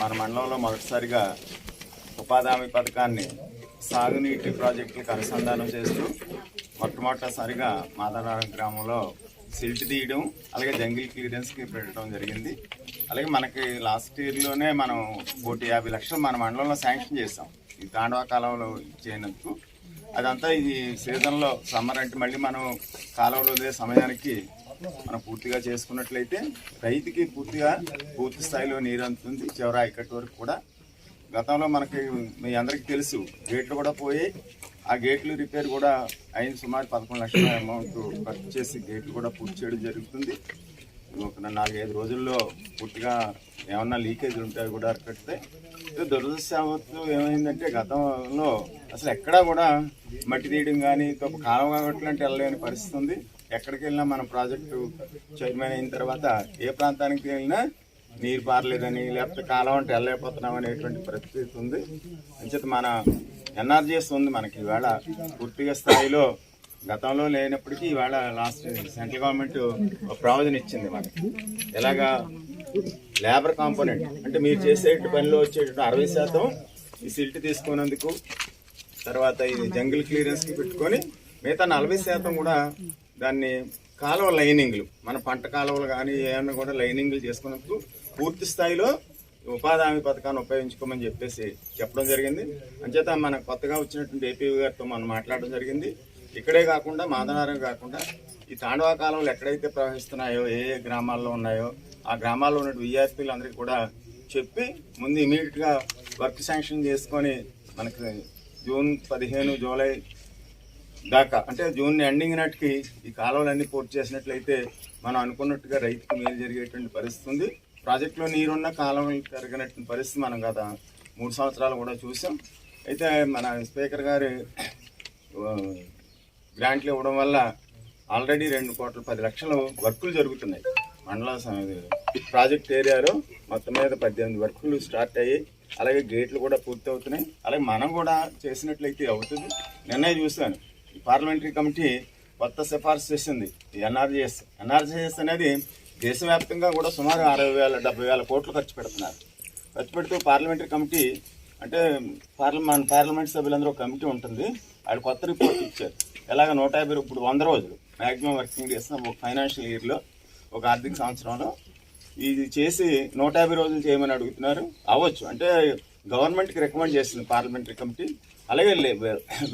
మన మండలంలో మొదటిసారిగా ఉపాధి హామీ పథకాన్ని సాగునీటి ప్రాజెక్టులకు అనుసంధానం చేస్తూ మొట్టమొదటిసారిగా మాదనారం గ్రామంలో సిల్ట్ తీయడం అలాగే జంగిల్ క్లియరెన్స్కి పెట్టడం జరిగింది. అలాగే మనకి లాస్ట్ ఇయర్లోనే మనం కోటి యాభై లక్షలు మన మండలంలో శాంక్షన్ చేసాం ఈ తాండవ కాలంలో చేయనందుకు అదంతా ఈ సీజన్లో సమ్మర్ అంటే మళ్ళీ మనం కాలంలో సమయానికి మనం పూర్తిగా చేసుకున్నట్లయితే రైతుకి పూర్తిగా పూర్తి స్థాయిలో నీరు అందుతుంది చివరా ఆయకట్టు వరకు కూడా. గతంలో మనకి మీ అందరికీ తెలుసు గేట్లు కూడా పోయి ఆ గేట్లు రిపేర్ కూడా అయిన సుమారు పదకొండు లక్షల అమౌంట్ ఖర్చు చేసి గేట్లు కూడా పూర్తి చేయడం జరుగుతుంది. ఒక నాలుగైదు రోజుల్లో పూర్తిగా ఏమన్నా లీకేజ్ ఉంటాయి కూడా అరికడితే దురదృష్టవత్తు ఏమైందంటే గతంలో అసలు ఎక్కడా కూడా మట్టి తీయడం కానీ కాలం కాబట్టి వెళ్ళలేని పరిస్థితి ఉంది. ఎక్కడికి వెళ్ళినా మన ప్రాజెక్టు చైర్మన్ అయిన తర్వాత ఏ ప్రాంతానికి వెళ్ళినా నీరు పారలేదని లేకపోతే కాలం అంటే వెళ్ళలేకపోతున్నాం అనేటువంటి పరిస్థితి ఉంది. అంచేత మన ఎన్ఆర్జీఎస్ ఉంది మనకి. ఇవాళ పూర్తిగా స్థాయిలో గతంలో లేనప్పటికీ ఇవాళ లాస్ట్ సెంట్రల్ గవర్నమెంట్ ఒక ప్రావిజన్ ఇచ్చింది మనకి. ఎలాగా లేబర్ కాంపోనెంట్ అంటే మీరు చేసే పనిలో వచ్చేటువంటి అరవై శాతం ఈ సిల్ట్ తీసుకున్నందుకు తర్వాత ఇది జంగిల్ క్లియరెన్స్కి పెట్టుకొని మిగతా నలభై శాతం కూడా దాన్ని కాలువ లైనింగ్లు. మన పంట కాలువలు కానీ ఏమైనా కూడా లైనింగ్లు చేసుకున్నప్పుడు పూర్తి స్థాయిలో ఉపాధి హామీ పథకాన్ని ఉపయోగించుకోమని చెప్పేసి చెప్పడం జరిగింది. అంచేత మన కొత్తగా వచ్చినటువంటి ఏపీ గారితో మనం మాట్లాడడం జరిగింది. ఇక్కడే కాకుండా మాదనారం కాకుండా ఈ తాండవా కాలంలో ఎక్కడైతే ప్రవహిస్తున్నాయో ఏ ఏ గ్రామాల్లో ఉన్నాయో ఆ గ్రామాల్లో ఉన్న విఆర్పీలు అందరికీ కూడా చెప్పి ముందు ఇమీడియట్గా వర్క్ శాంక్షన్ చేసుకొని మనకి జూన్ పదిహేను జూలై దాకా. అంటే జూన్ ఎండింగ్ నాటికి ఈ కాలువలన్నీ పూర్తి చేసినట్లయితే మనం అనుకున్నట్టుగా రైతుకు మేలు జరిగేటువంటి పరిస్థితి ఉంది. ప్రాజెక్టులో నీరున్న కాలువలు పెరిగినటువంటి పరిస్థితి మనం గత మూడు సంవత్సరాలు కూడా చూసాం. అయితే మన స్పీకర్ గారు గ్రాంట్లు ఇవ్వడం వల్ల ఆల్రెడీ రెండు కోట్ల పది లక్షలు వర్కులు జరుగుతున్నాయి. మండల ప్రాజెక్ట్ ఏరియాలో మొత్తం మీద పద్దెనిమిది వర్కులు స్టార్ట్ అయ్యి అలాగే గేట్లు కూడా పూర్తి అవుతున్నాయి అలాగే మనం కూడా చేసినట్లయితే అవుతుంది. నిన్నే చూసాను పార్లమెంటరీ కమిటీ కొత్త సిఫార్సు చేసింది ఎన్ఆర్జీఎస్. ఎన్ఆర్జీఎస్ అనేది దేశవ్యాప్తంగా కూడా సుమారు అరవై వేల డెబ్బై వేల కోట్లు ఖర్చు పెడుతున్నారు. ఖర్చు పెడుతూ పార్లమెంటరీ కమిటీ అంటే పార్లమెంట్ పార్లమెంట్ సభ్యులందరూ ఒక కమిటీ ఉంటుంది. వాళ్ళు కొత్త రిపోర్ట్ ఇచ్చారు. ఎలాగ నూట యాభై ఇప్పుడు వంద రోజులు మ్యాక్సిమం వర్కింగ్ డేస్ ఒక ఫైనాన్షియల్ ఇయర్లో ఒక ఆర్థిక సంవత్సరంలో. ఇది చేసి నూట యాభై రోజులు చేయమని అడుగుతున్నారు. అవ్వచ్చు. అంటే గవర్నమెంట్కి రికమెండ్ చేసింది పార్లమెంటరీ కమిటీ. అలాగే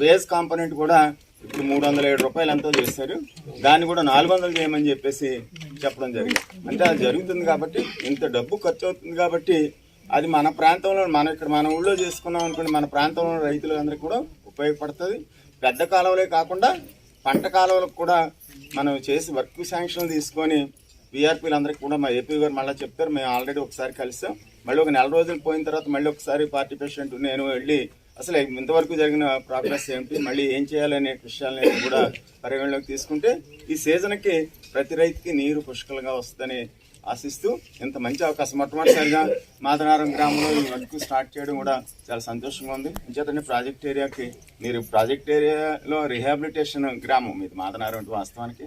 వేజ్ కాంపోనెంట్ కూడా మూడు వందల ఏడు రూపాయలు ఎంతో చేస్తారు. దాన్ని కూడా నాలుగు వందలు చేయమని చెప్పేసి చెప్పడం జరిగింది. అంటే అది జరుగుతుంది కాబట్టి ఇంత డబ్బు ఖర్చు అవుతుంది కాబట్టి అది మన ప్రాంతంలో మన ఇక్కడ మన ఊళ్ళో చేసుకున్నాం అనుకోండి మన ప్రాంతంలో రైతులందరికీ కూడా ఉపయోగపడుతుంది. పెద్ద కాలువలే కాకుండా పంట కాలువలకు కూడా మనం చేసి వర్క్ శాంక్షన్ తీసుకొని వీఆర్పీలు అందరికీ కూడా మా ఏపీ గారు మళ్ళీ చెప్తారు. మేము ఆల్రెడీ ఒకసారి కలిసాం. మళ్ళీ ఒక నెల రోజులు పోయిన తర్వాత మళ్ళీ ఒకసారి పార్టీ ప్రెసిడెంట్ నేను వెళ్ళి అసలు ఇంతవరకు జరిగిన ప్రాగ్రెస్ ఏమిటి మళ్ళీ ఏం చేయాలనే విషయాలని కూడా పరిగణలోకి తీసుకుంటే ఈ సీజన్కి ప్రతి రైతుకి నీరు పుష్కలంగా వస్తుందని ఆశిస్తూ ఇంత మంచి అవకాశం. మొట్టమొదటిసారిగా మాదనారం గ్రామంలో ఈ వర్క్ స్టార్ట్ చేయడం కూడా చాలా సంతోషంగా ఉంది. అంచేతండి ప్రాజెక్ట్ ఏరియాకి మీరు ప్రాజెక్ట్ ఏరియాలో రిహాబిలిటేషన్ గ్రామం మీది మాదనారం వాస్తవానికి.